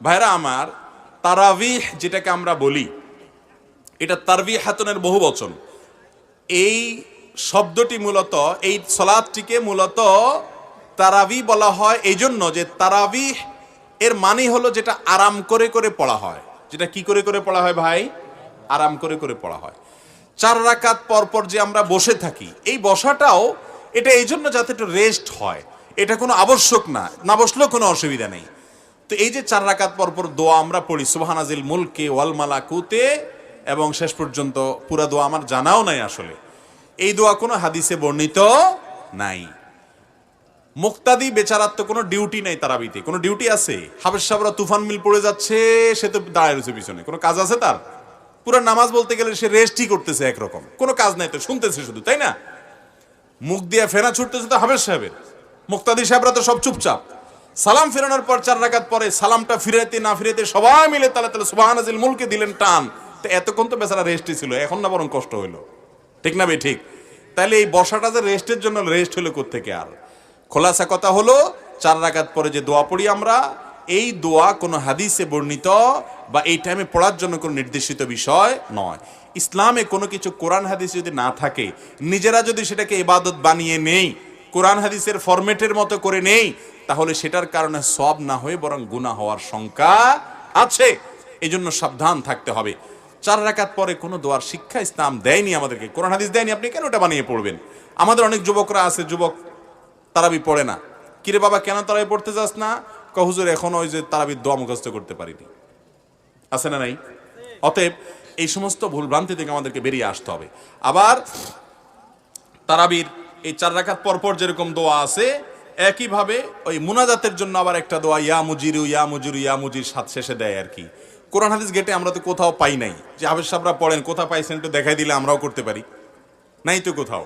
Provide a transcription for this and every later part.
ভাইরা আমার, তারাবিহ যেটাকে আমরা বলি, এটা তারবি হাতনের বহু বচন। এই শব্দটি মূলত, এই সলাদটিকে মূলত তারাবি বলা হয় এই জন্য যে তারাবি এর মানে হলো যেটা আরাম করে করে পড়া হয়। যেটা কি করে করে পড়া হয় ভাই? আরাম করে করে পড়া হয়। চার রাকাত পর পর যে আমরা বসে থাকি, এই বসাটাও এটা এই জন্য যাতে একটু রেস্ট হয়। এটা কোনো আবশ্যক না না বসলেও কোনো অসুবিধা নেই। তো এই যে চার রাকাত পর পর দোয়া আমরা পড়ি সুবহানাজিল মুলকে ওয়াল মালাকুতে, এবং শেষ পর্যন্ত পুরা দোয়া আমার জানাও নাই আসলে। এই দোয়া কোনো হাদিসে বর্ণিত নাই। মুক্তাদি বেচারার তো কোনো ডিউটি নাই তারাবিতে, কোনো ডিউটি আছে? হাবেশ সাহরা তুফান মিল পড়ে যাচ্ছে, সে তো দাঁড়ায় রয়েছে পিছনে, কোনো কাজ আছে তার? পুরো নামাজ বলতে গেলে সে রেস্টই করতেছে একরকম, কোনো কাজ নাই তো, শুনতেছে শুধু, তাই না? মুখ দিয়ে ফেনা ছুটতেছে তো হাবেশ সাহেবের। মুক্তাদি সাহেবরা তো সব চুপচাপ। সালাম ফেরানোর পর চার রাকাত পরে সালামটা ফিরাইতে না ফিরাইতে সবাই মিলে তালা তালা সুবাহানাজিল মুলকে দিলেন টান। তো এতক্ষণ তো বেচারা রেস্টই ছিল, এখন না বরং কষ্ট হইল। ঠিক না ভাই? ঠিক। তাহলে এই বসাটা যে রেস্টের জন্য রেস্ট হলো থেকে আর? খোলাসা কথা হলো, চার রাকাত পরে যে দোয়া পড়ি আমরা, এই দোয়া কোনো হাদিসে বর্ণিত বা এই টাইমে পড়ার জন্য কোনো নির্দেশিত বিষয় নয়। ইসলামে কোনো কিছু কোরআন হাদিস যদি না থাকে, নিজেরা যদি সেটাকে ইবাদত বানিয়ে নেই কোরআন হাদিসের ফরম্যাটের মতো করে নেই, তাহলে সেটার কারণে সব না হয়ে বরং গুনাহ হওয়ার শঙ্কা আছে। এই জন্য সাবধান থাকতে হবে। চার রাকাত পরে কোনো দোয়ার শিক্ষা ইসলাম দেয়নি আমাদেরকে। কোরআন হাদিস দেয়নি, আপনি কেন ওটা বানিয়ে পড়বেন? আমাদের অনেক যুবকরা আছে, যুবক তারাবি পড়ে না। কিরে বাবা, কেন তারাবি পড়তে যাস না? কহুজুর এখন ওই যে তারাবির দোয়া মুখস্থ করতে পারিনি। আছে না নাই? অতএব এই সমস্ত ভুলভ্রান্তি থেকে আমাদেরকে বেরিয়ে আসতে হবে। আবার তারাবির এই চার রাখাত পরপর যেরকম দোয়া আছে, একইভাবে ওই মুনাজাতের জন্য আবার একটা দোয়া, ইয়া মুজিরু ইয়া মুজিরু, ইয়া মুজির, সাত শেষে দেয় আর কি। কোরআন হাদিস গেটে আমরা তো কোথাও পাই নাই। যে হাফেজ সাহেবরা পড়েন, কোথাও পাইছেন একটু দেখাই দিলে আমরাও করতে পারি। নাই তো কোথাও।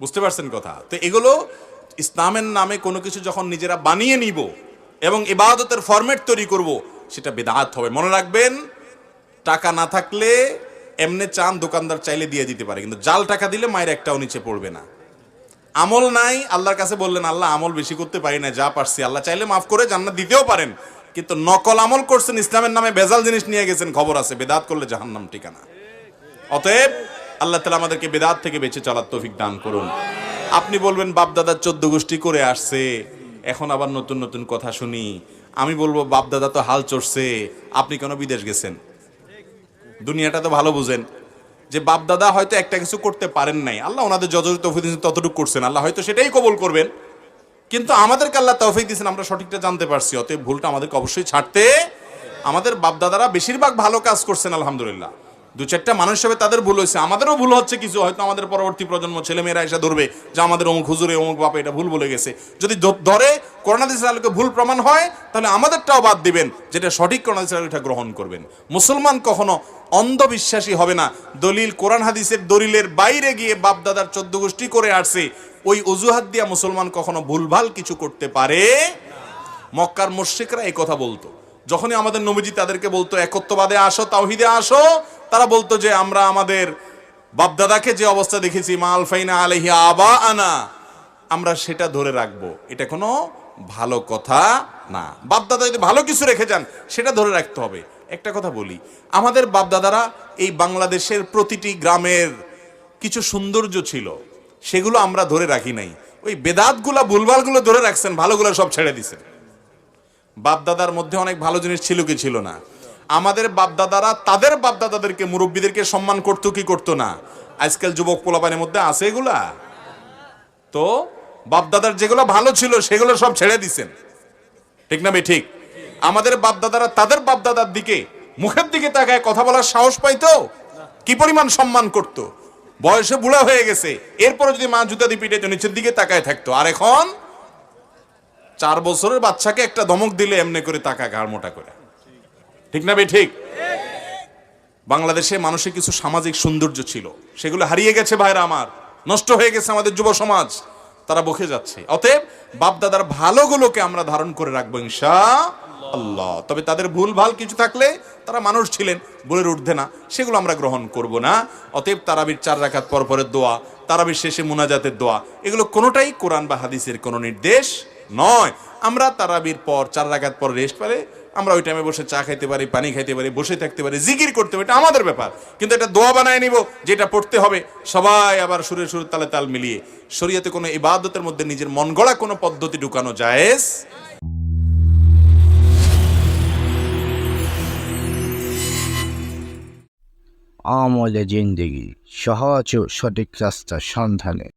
বুঝতে পারছেন কথা? তো এগুলো ইসলামের নামে কোনো কিছু যখন নিজেরা বানিয়ে নিব এবং ইবাদতের ফরম্যাট তৈরি করব, সেটা বেদাত হবে। মনে রাখবেন, টাকা না থাকলে এমনি চান দোকানদার চাইলে দিয়ে দিতে পারে, কিন্তু জাল টাকা দিলে মায়ের একটাও নিচে পড়বে না। আমল নাই, আল্লাহর কাছে বললেন, আল্লাহ, আমল বেশি করতে পারি না, যা পারছি। আল্লাহ চাইলে মাফ করে জান্নাত দিতেও পারেন। কিন্তু নকল আমল করছেন, ইসলামের নামে ভেজাল জিনিস নিয়ে গেছেন, খবর আছে, বেদাত করলে জাহান্নাম ঠিকানা। অতএব, আল্লাহ তালা আমাদেরকে বেদাত থেকে বেঁচে চলার তৌফিক দান করুন। আপনি বলবেন, বাপদাদার চোদ্দ গোষ্ঠী করে আসছে, এখন আবার নতুন নতুন কথা শুনি। আমি বলব, বাপদাদা তো হাল চড়ছে, আপনি কেন বিদেশ গেছেন? দুনিয়াটা তো ভালো বুঝেন। যে বাপদাদা হয়তো একটা কিছু করতে পারেন নাই। আল্লাহ ওনাদের যতটুকু তৌফিক দিয়েছেন, ততটুকু করছেন। আল্লাহ হয়তো সেটাই কবল করবেন। কিন্তু আমাদেরকে আল্লাহ তৌফিক দিয়েছেন, আমরা সঠিকটা জানতে পারছি। অতএব ভুলটা আমাদেরকে অবশ্যই ছাড়তে। আমাদের বাপদাদারা বেশিরভাগ ভালো কাজ করছেন, আলহামদুলিল্লাহ। দু চারটা মানুষ হিসেবে তাদের ভুল হয়েছে। আমাদেরও ভুল হচ্ছে কিছু, হয়তো আমাদের পরবর্তী প্রজন্ম ছেলেমেয়েরা এসে ধরবে যে আমাদের অমুক হুজুরে, অমুক বাপে এটা ভুল বলে গেছে। যদি ধরে করোনাদিস আলোকে ভুল প্রমাণ হয়, তাহলে আমাদেরটাও বাদ দিবেন, যেটা সঠিক করোনাদিস এটা গ্রহণ করবেন। মুসলমান কখনো অন্ধবিশ্বাসী হবে না। দলিল কোরআন হাদিসের দলিলের বাইরে গিয়ে বাপদাদার চোদ্দ গোষ্ঠী করে আসছে। ওই অজুহাত দিয়া মুসলমান কখনো ভুলভাল কিছু করতে পারে মক্কার মুশ্রিকরা এই কথা বলতো। যখনই আমাদের নবীজি তাদেরকে বলতো, একত্ববাদে আসো, তাওহিদে আসো, তারা বলতো যে, আমরা আমাদের বাপদাদাকে যে অবস্থা দেখেছি, মা আলফাইনা আলহি আবা আনা আমরা সেটা ধরে রাখব। এটা কোনো ভালো কথা না। বাপদাদা যদি ভালো কিছু রেখে যান, সেটা ধরে রাখতে হবে। একটা কথা বলি, আমাদের বাপদাদারা এই বাংলাদেশের প্রতিটি গ্রামের কিছু সৌন্দর্য ছিল, সেগুলো আমরা ধরে রাখি নাই। ওই বেদাতগুলা, ভুলভালগুলো ধরে রাখছেন, ভালোগুলো সব ছেড়ে দিছেন। বাপদাদার মধ্যে অনেক ভালো জিনিস ছিল কি ছিল না। আমাদের বাপদাদারা তাদের বাপদাদাদেরকে, মুরব্বীদেরকে সম্মান করতো কি করতো না। আজকাল যুবক পোলাপানের মধ্যে আছে এগুলা? তো বাপদাদার যেগুলো ভালো ছিল সেগুলো সব ছেড়ে দিছেন। ঠিক না ঠিক। আমাদের বাপদাদারা তাদের বাপদাদার দিকে, মুখের দিকে তাকায় কথা বলার সাহস পাইতো? কি পরিমাণ সম্মান করত? বয়সে বুড়া হয়ে গেছে। এরপরে যদি মা জুতা দিয়ে পিঠে নিচের দিকে তাকায় থাকতো। আর এখন চার বছরের বাচ্চাকে একটা ধমক দিলে এমনি করে তাকা ঘাড় মোটা করে। ঠিক না বে ঠিক? বাংলাদেশে মানুষের কিছু সামাজিক সৌন্দর্য ছিল। সেগুলো হারিয়ে গেছে ভাইরা আমার। নষ্ট হয়ে গেছে আমাদের যুব সমাজ। তারা বকে যাচ্ছে। অতএব বাপদাদার ভালোগুলোকে আমরা ধারণ করে রাখব ইনশা আল্লাহ তবে তাদের ভুল ভালো কিছু থাকলে তারা মানুষ ছিলেন, বলে উঠবে না। সেগুলো আমরা গ্রহণ করব না। অতএব তারাবির চার রাখাত পরপরের দোয়া, তারাবির শেষে মুনাজাতের দোয়া, এগুলো কোনোটাই কোরআন বা হাদিসের কোনো নির্দেশ নয়। আমরা তারাবির পর, চার রাখাত পর রেস্ট পারে আমরা ওই টাইমে বসে চা খাইতে পারি, পানি খাইতে পারি, বসে থাকতে পারি, জিকির করতে পারি, এটা আমাদের ব্যাপার। কিন্তু এটা দোয়া বানায় নিব, যেটা পড়তে হবে, সবাই আবার সুরে সুরে তালে তাল মিলিয়ে। শরীয়তে কোনো ইবাদতের মধ্যে নিজের মন গড়া কোনো পদ্ধতি ঢুকানো জায়েজ? আমলে জিন্দেগি, সহজ ও সঠিক রাস্তার সন্ধানে।